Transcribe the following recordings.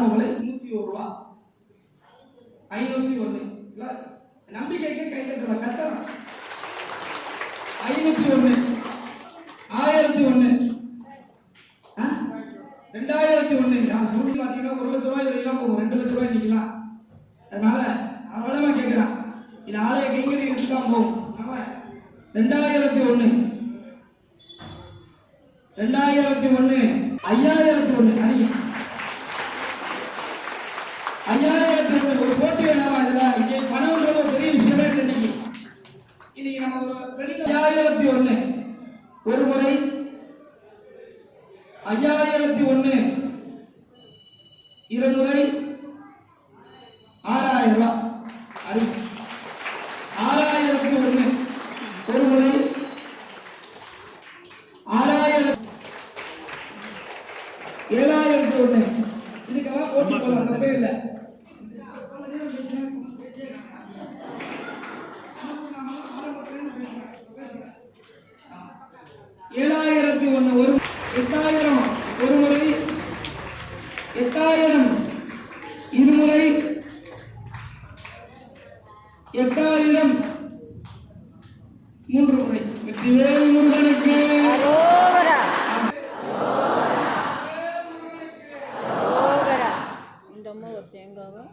விலை நூத்தி ஒரு ரூபா. ஐநூத்தி ஒன்று இல்ல நம்பிக்கைக்கு கை தட்டலாம் கட்டலாம். ஐநூத்தி ஒண்ணு. ஆயிரத்தி ஒன்று ரெண்டாயிரத்தி ஒண்ணு. நான் சொல்லி பார்த்தீங்கன்னா ஒரு லட்ச ரூபாய் போகும். ரெண்டு லட்ச ரூபாய் நிற்கலாம் அதனால அவ்வளவா கேட்கிறான் இது ஆலய கைங்கறி எடுத்துதான் போகும். அதனால ரெண்டாயிரத்தி ஒன்று ரெண்டாயிரத்தி ஒன்று ஐயாயிரத்தி ஒண்ணு. அறிஞர் ஐயாயிரத்தி ஒரு போட்டி வேணாமா இருந்தா இங்கே பணம்ன்றது ஒரு பெரிய விஷயமே இல்லை இன்னைக்கு. இன்னைக்கு நம்ம ஒரு வெளியில ஐயாயிரத்தி ஒண்ணு. ஒரு முறை. ஐயாயிரத்தி ஒண்ணு. இருமுறை ஆறாயிரம் ரூபாய் அறி ஆறாயிரத்தி ஒண்ணு. ஒரு முறை. ஆறாயிரத்தி ஏழாயிரத்தி ஒண்ணு. இதுக்கெல்லாம் போட்டி போகலாம் தப்பே இல்லை. ஏழாயிரத்தி ஒன்று ஒரு எட்டாயிரம் ஒரு முறை எட்டாயிரம் இருமுறை எட்டாயிரம் மூன்று முறை வெற்றிவேல் முருகனுக்கு இந்த அம்மா ஒரு தேங்காவை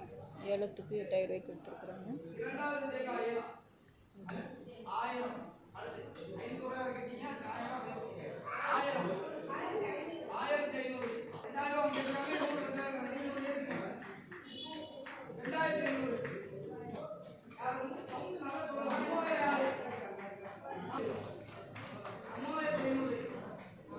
ஏலத்துக்கு எட்டாயிரம் ரூபாய்க்கு கொடுத்துருக்குறாங்க